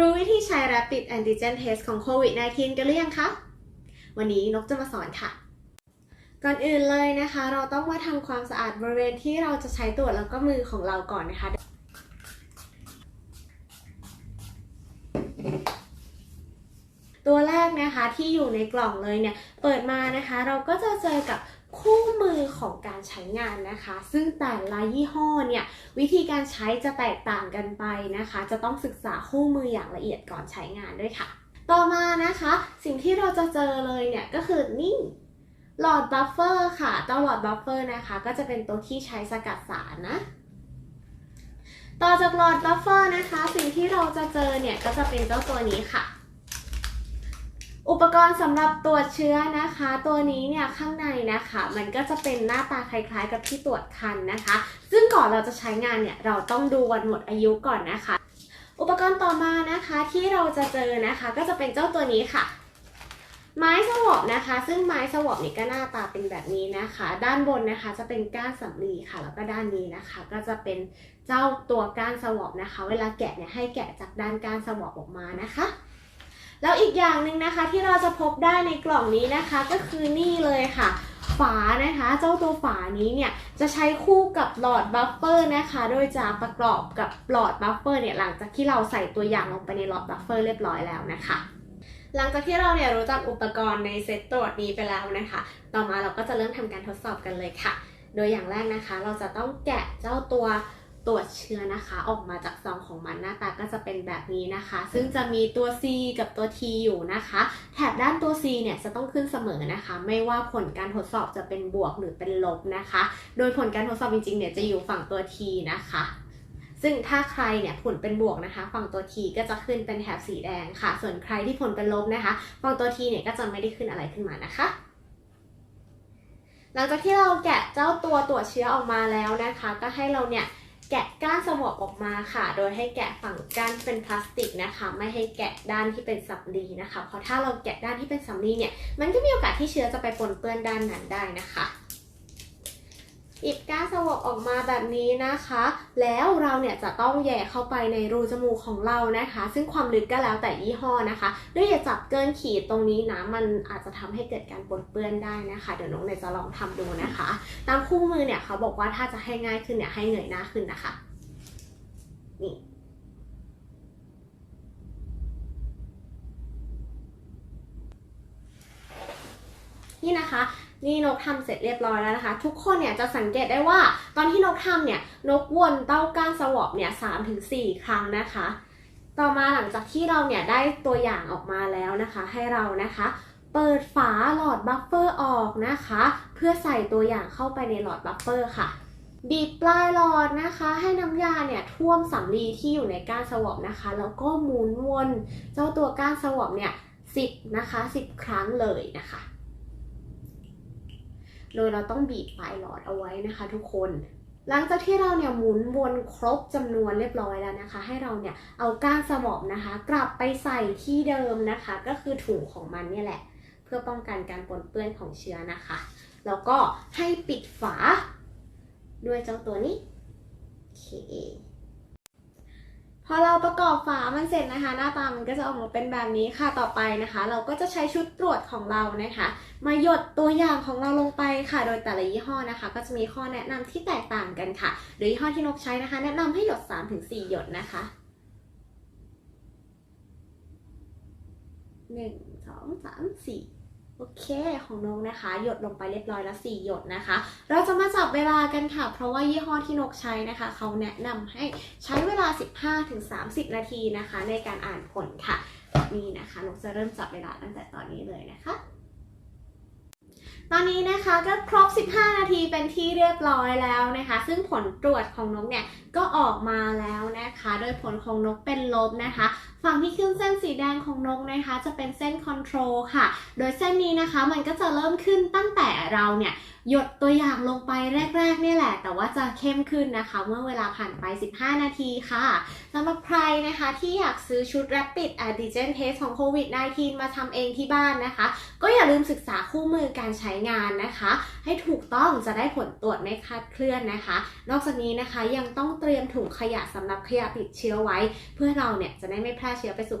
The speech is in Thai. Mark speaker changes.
Speaker 1: รู้วิธีใช้ Rapid Antigen Test ของโควิด -19 กันหรือยังคะ วันนี้นกจะมาสอนค่ะ ก่อนอื่นเลยนะคะ เราต้องมาทำความสะอาดบริเวณที่เราจะใช้ตรวจแล้วก็มือของเราก่อนนะคะ ตัวแรกนะคะที่อยู่ในกล่องเลยเนี่ย เปิดมานะคะ เราก็จะเจอกับ คู่มือของการใช้งานนะคะ ซึ่งแต่ละยี่ห้อเนี่ยวิธีการใช้จะแตกต่างกันไปนะคะ จะต้องศึกษาคู่มืออย่างละเอียดก่อนใช้งานด้วยค่ะ ต่อมานะคะ สิ่งที่เราจะเจอเลยเนี่ยก็คือนี่หลอดบัฟเฟอร์ค่ะเจ้าหลอดบัฟเฟอร์นะคะ ก็จะเป็นตัวที่ใช้สกัดสารนะต่อจากหลอดบัฟเฟอร์นะคะ สิ่งที่เราจะเจอเนี่ยก็จะเป็นเจ้าตัวนี้ค่ะ อุปกรณ์สำหรับตรวจเชื้อนะคะ ตัวนี้เนี่ยข้างในนะคะ มันก็จะเป็นหน้าตาคล้ายๆ กับที่ตรวจคันนะคะ ซึ่งก่อนเราจะใช้งานเนี่ยเราต้องดูวันหมดอายุก่อนนะคะ อุปกรณ์ต่อมานะคะที่เราจะเจอนะคะ ก็จะเป็นเจ้าตัวนี้ค่ะ ไม้สวอปนะคะ ซึ่งไม้สวอปนี่ก็หน้าตาเป็นแบบนี้นะคะ ด้านบนนะคะจะเป็นก้านสำลีค่ะ แล้วก็ด้านนี้นะคะ ก็จะเป็นเจ้าตัวก้านสวอปนะคะ เวลาแกะเนี่ยให้แกะจากด้านก้านสวอปออกมานะคะ แล้วอีกอย่างหนึ่งนะคะที่เราจะพบได้ในกล่องนี้นะคะก็คือนี่เลยค่ะ ฝานะคะ เจ้าตัวฝานี้เนี่ยจะใช้คู่กับหลอดบัฟเฟอร์นะคะ โดยจะประกอบกับหลอดบัฟเฟอร์เนี่ยหลังจากที่เราใส่ตัวอย่างลงไปในหลอดบัฟเฟอร์เรียบร้อยแล้วนะคะหลังจากที่เราเนี่ยรู้จักอุปกรณ์ในเซตตรวจนี้ไปแล้วนะคะ ต่อมาเราก็จะเริ่มทำการทดสอบกันเลยค่ะ โดยอย่างแรกนะคะ เราจะต้องแกะเจ้าตัว ตรวจเชื้อนะคะ ออกมาจากซองของมันหน้าตาก็จะเป็นแบบนี้นะคะ ซึ่งจะมีตัว C กับตัว T อยู่นะคะ แถบด้านตัว C เนี่ยจะต้องขึ้นเสมอนะคะ ไม่ว่าผลการทดสอบจะเป็นบวกหรือเป็นลบนะคะ โดยผลการทดสอบจริงๆเนี่ยจะอยู่ฝั่งตัว T นะคะซึ่งถ้าใครเนี่ยผลเป็นบวกนะคะ ฝั่งตัว T ก็จะขึ้นเป็นแถบสีแดงค่ะ ส่วนใครที่ผลเป็นลบนะคะ ฝั่งตัว T เนี่ยก็จะไม่ได้ขึ้นอะไรขึ้นมานะคะ หลังจากที่เราแกะเจ้าตัวตรวจเชื้อออกมาแล้วนะคะ ก็ให้เราเนี่ย แกะก้านสวอปออกมาค่ะ โดยให้แกะฝั่งก้านเป็นพลาสติกนะคะ ไม่ให้แกะด้านที่เป็นสำลีนะคะ เพราะถ้าเราแกะด้านที่เป็นสำลีเนี่ย มันก็มีโอกาสที่เชื้อจะไปปนเปื้อนด้านนั้นได้นะคะ หยิบก้านสวอปออกมาแบบนี้นะคะ แล้วเราเนี่ยจะต้องแย่เข้าไปในรูจมูกของเรานะคะ ซึ่งความลึกก็แล้วแต่ยี่ห้อนะคะด้วยอย่าจับเกินขีดตรงนี้นะมันอาจจะทำให้เกิดการปนเปื้อนได้นะคะ เดี๋ยวน้องเนี่ยจะลองทำดูนะคะ ตามคู่มือเนี่ยเขาบอกว่าถ้าจะให้ง่ายขึ้นเนี่ยให้เงยหน้าขึ้นนะคะนี่นี่นะคะ นี่นกทำเสร็จเรียบร้อยแล้วนะคะ ทุกคนเนี่ยจะสังเกตได้ว่า ตอนที่นกทำเนี่ยนกวนเต้าก้านสวอปเนี่ยสามถึงสี่ครั้งนะคะ ต่อมาหลังจากที่เราเนี่ยได้ตัวอย่างออกมาแล้วนะคะ ให้เรานะคะ เปิดฝาหลอดบัฟเฟอร์ออกนะคะ เพื่อใส่ตัวอย่างเข้าไปในหลอดบัฟเฟอร์ค่ะบีบปลายหลอดนะคะ ให้น้ำยาเนี่ยท่วมสำลีที่อยู่ในก้านสวอปนะคะ แล้วก็หมุนวน เจ้าตัวก้านสวอปเนี่ยสิบนะคะสิบครั้งเลยนะคะ โดยเราต้องบีบปลายหลอดเอาไว้นะคะ ทุกคน หลังจากที่เราเนี่ยหมุนวนครบจำนวนเรียบร้อยแล้วนะคะ ให้เราเนี่ยเอาก้านสวอปนะคะ กลับไปใส่ที่เดิมนะคะ ก็คือถุงของมันเนี่ยแหละ เพื่อป้องกันการปนเปื้อนของเชื้อนะคะ แล้วก็ให้ปิดฝา ด้วยเจ้าตัวนี้โอเค พอเราประกอบฝามันเสร็จนะคะ หน้าตามันก็จะออกมาเป็นแบบนี้ค่ะต่อไปนะคะ เราก็จะใช้ชุดตรวจของเรานะคะ มาหยดตัวอย่างของเราลงไปค่ะ โดยแต่ละยี่ห้อนะคะ ก็จะมีข้อแนะนำที่แตกต่างกันค่ะโดยยี่ห้อที่นกใช้นะคะ แนะนำให้หยด 3-4 หยดนะคะหนึ่งสองสามสี่ โอเคของนกนะคะ หยดลงไปเรียบร้อยแล้ว4หยดนะคะ เราจะมาจับเวลากันค่ะ เพราะว่ายี่ห้อที่นกใช้นะคะ เขาแนะนำให้ใช้เวลา 15-30 นาทีนะคะ ในการอ่านผลค่ะ นี่นะคะนกจะเริ่มจับเวลาตั้งแต่ตอนนี้เลยนะคะตอนนี้นะคะก็ครบ 15 นาทีเป็นที่เรียบร้อยแล้วนะคะ ซึ่งผลตรวจของนกเนี่ยก็ออกมาแล้วนะคะ โดยผลของนกเป็นลบนะคะ ฝั่งที่ขึ้นเส้นสีแดงของนกนะคะ จะเป็นเส้นคอนโทรลค่ะ โดยเส้นนี้นะคะมันก็จะเริ่มขึ้นตั้งแต่เราเนี่ยหยดตัวอย่างลงไปแรกๆนี่แหละ แต่ว่าจะเข้มขึ้นนะคะ เมื่อเวลาผ่านไป 15 นาทีค่ะสำหรับใครนะคะที่อยากซื้อชุด Rapid Antigen Test ของโควิด -19 มาทำเองที่บ้านนะคะ ก็อย่าลืมศึกษาคู่มือการใช้งานนะคะ ให้ถูกต้องจะได้ผลตรวจไม่คาดเคลื่อนนะคะ นอกจากนี้นะคะยังต้องเตรียมถุงขยะสำหรับขยะติดเชื้อไว้ เพื่อเราเนี่ยจะได้ไม่แพร่เชื้อไปสู่